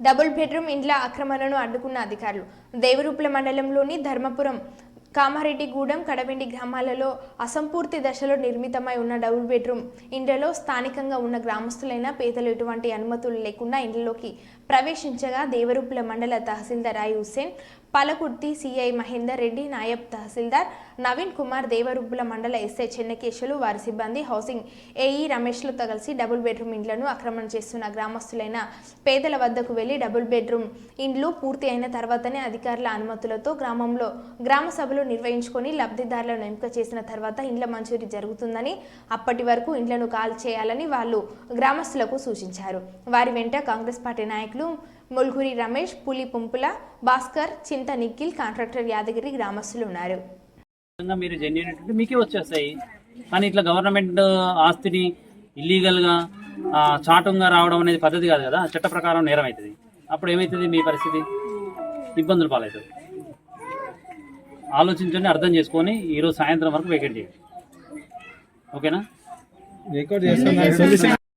Double bedroom ఇండ్ల ఆక్రమణను అడ్డుకున్న అధికారులు. దేవరూపుల మండలంలోని ధర్మపురం కామారెడ్డిగూడెం కడవెండి గ్రామాలలో అసంపూర్తి దశలో నిర్మితమై ఉన్న డబుల్ బెడ్రూమ్ ఇండ్లలో స్థానికంగా ఉన్న గ్రామస్తులైన పేదలు ఎటువంటి అనుమతులు లేకుండా ఇండ్లలోకి ప్రవేశించగా దేవరూపుల మండల తహసీల్దార్ ఐ హుస్సేన్ పలకుర్తి సిఐ మహేందర్ రెడ్డి నాయబ్ తహసీల్దార్ నవీన్ కుమార్ దేవరుబ్బుల మండల ఎస్ఐ చెన్నకేశులు వారి సిబ్బంది హౌసింగ్ ఏఈ రమేష్లతో కలిసి డబుల్ బెడ్రూమ్ ఇండ్లను ఆక్రమణ చేస్తున్న గ్రామస్తులైన పేదల వద్దకు వెళ్ళి డబుల్ బెడ్రూమ్ ఇండ్లు పూర్తి అయిన తర్వాతనే అధికారుల అనుమతులతో గ్రామంలో గ్రామ సభలు నిర్వహించుకొని లబ్ధిదారులను ఎంపిక చేసిన తర్వాత ఇండ్ల మంజూరీ జరుగుతుందని అప్పటి వరకు ఇండ్లను కాల్ చేయాలని వాళ్ళు గ్రామస్తులకు సూచించారు. వారి వెంట కాంగ్రెస్ పార్టీ నాయకులు ముల్గురి రమేష్ పులి పుంపుల భాస్కర్ చింత నిఖిల్ కాంట్రాక్టర్ యాదగిరి గ్రామస్తులు ఉన్నారు. విధంగా మీరు జెన్యున్ అంటే మీకే వచ్చేస్తాయి. కానీ ఇట్లా గవర్నమెంట్ ఆస్తిని ఇల్లీగల్గా చాటంగా రావడం అనేది పద్ధతి కాదు కదా. చట్ట ప్రకారం నేరం అవుతుంది. అప్పుడు ఏమవుతుంది? మీ పరిస్థితి ఇబ్బందులు పాలవుతుంది ఆలోచించండి అర్థం చేసుకొని ఈరోజు సాయంత్రం వరకు వేకెట్ చేయండి. ఓకేనా?